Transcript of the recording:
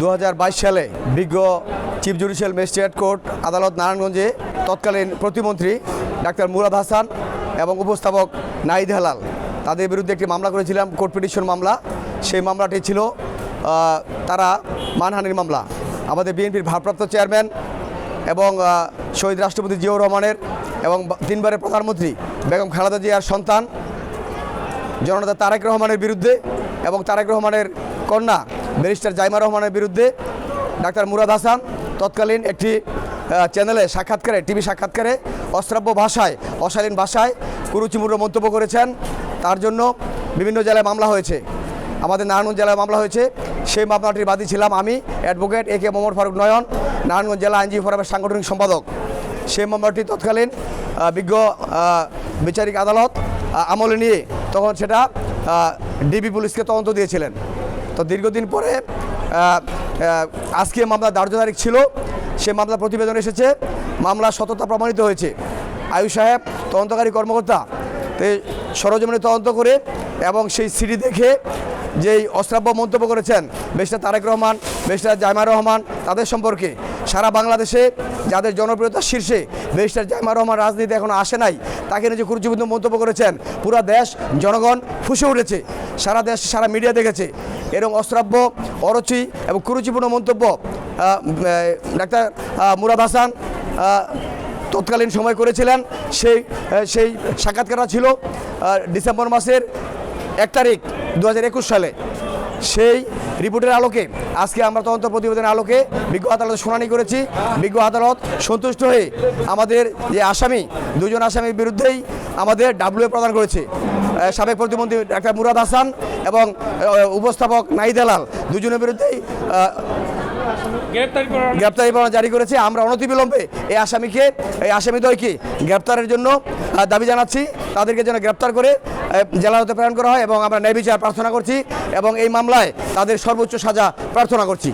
দু হাজার বাইশ সালে বিজ্ঞ চিফ জুডিশিয়াল ম্যাজিস্ট্রেট কোর্ট আদালত নারায়ণগঞ্জে তৎকালীন প্রতিমন্ত্রী ডাক্তার মুরাদ হাসান এবং উপস্থাপক নাইদ হেলাল। তাদের বিরুদ্ধে একটি মামলা করেছিলাম, কোর্ট পিটিশন মামলা। সেই মামলাটি ছিল তারা মানহানির মামলা। আমাদের বিএনপির ভারপ্রাপ্ত চেয়ারম্যান এবং শহীদ রাষ্ট্রপতি জিয়াউর রহমানের এবং তিনবারের প্রধানমন্ত্রী বেগম খালেদা জিয়ার সন্তান জননেতা তারেক রহমানের বিরুদ্ধে এবং তারেক রহমানের কন্যা ব্যারিস্টার জাইমা রহমানের বিরুদ্ধে ডাক্তার মুরাদ হাসান তৎকালীন একটি চ্যানেলে সাক্ষাৎকারে টিভি সাক্ষাৎকারে অশ্রাব্য ভাষায়, অশালীন ভাষায় কুরুচিমূর্ণ মন্তব্য করেছেন। তার জন্য বিভিন্ন জেলায় মামলা হয়েছে। আমাদের নারায়ণগঞ্জ জেলায় মামলা হয়েছে। সেই মামলাটির বাদী ছিলাম আমি, advocate A K Mohammad Faruk Nayan, Narayanganj জেলা আইনজীবী ফোরামের সাংগঠনিক সম্পাদক। সেই মামলাটি তৎকালীন বিজ্ঞ বিচারিক আদালত আমলে নিয়ে তখন সেটা ডিবি পুলিশকে তদন্ত দিয়েছিলেন। তো দীর্ঘদিন পরে আজকে মামলা ধার্য তারিখ ছিল, সে মামলা প্রতিবেদন এসেছে, মামলা সততা প্রমাণিত হয়েছে। আয়ু সাহেব, তদন্তকারী কর্মকর্তা, তে সরজমিনে তদন্ত করে এবং সেই সিডি দেখে যেই অশ্রাব্য মন্তব্য করেছেন বেশটা তারেক রহমান বেশটা জাইমা রহমান, তাদের সম্পর্কে সারা বাংলাদেশে যাদের জনপ্রিয়তার শীর্ষে বেশটার জাইমা রহমান রাজনীতি এখন আসে নাই, তাকে নিজে কুরুচিপূর্ণ মন্তব্য করেছেন, পুরা দেশ, জনগণ ফুসে উঠেছে, সারা দেশ, সারা মিডিয়া দেখেছে। এরকম অশ্রাব্য, অরচি এবং কুরুচিপূর্ণ মন্তব্য ডাক্তার মুরাদ হাসান তৎকালীন সময় করেছিলেন। সেই সেই সাক্ষাৎকারটা ছিল ডিসেম্বর মাসের এক তারিখ দু হাজার একুশ সালে। সেই রিপোর্টের আলোকে, আজকে আমরা তদন্ত প্রতিবেদনের আলোকে বিজ্ঞ আদালতে শুনানি করেছি। বিজ্ঞ আদালত সন্তুষ্ট হয়ে আমাদের যে আসামি, দুজন আসামির বিরুদ্ধেই আমাদের ডাব্লিউ প্রদান করেছে। সাবেক প্রতিমন্ত্রী ডাক্তার মুরাদ হাসান এবং উপস্থাপক নাইদ হেলাল। দুজনের বিরুদ্ধেই গ্রেপ্তারি পরোয়ানা জারি করেছে। আমরা অনতিবিলম্বে এই আসামিকে এই আসামিদ্বয়কে গ্রেপ্তারের জন্য দাবি জানাচ্ছি। তাদেরকে যেন গ্রেপ্তার করে জেলা হতে প্রেরণ করা হয় এবং আমরা ন্যায় বিচার প্রার্থনা করছি এবং এই মামলায় তাদের সর্বোচ্চ সাজা প্রার্থনা করছি।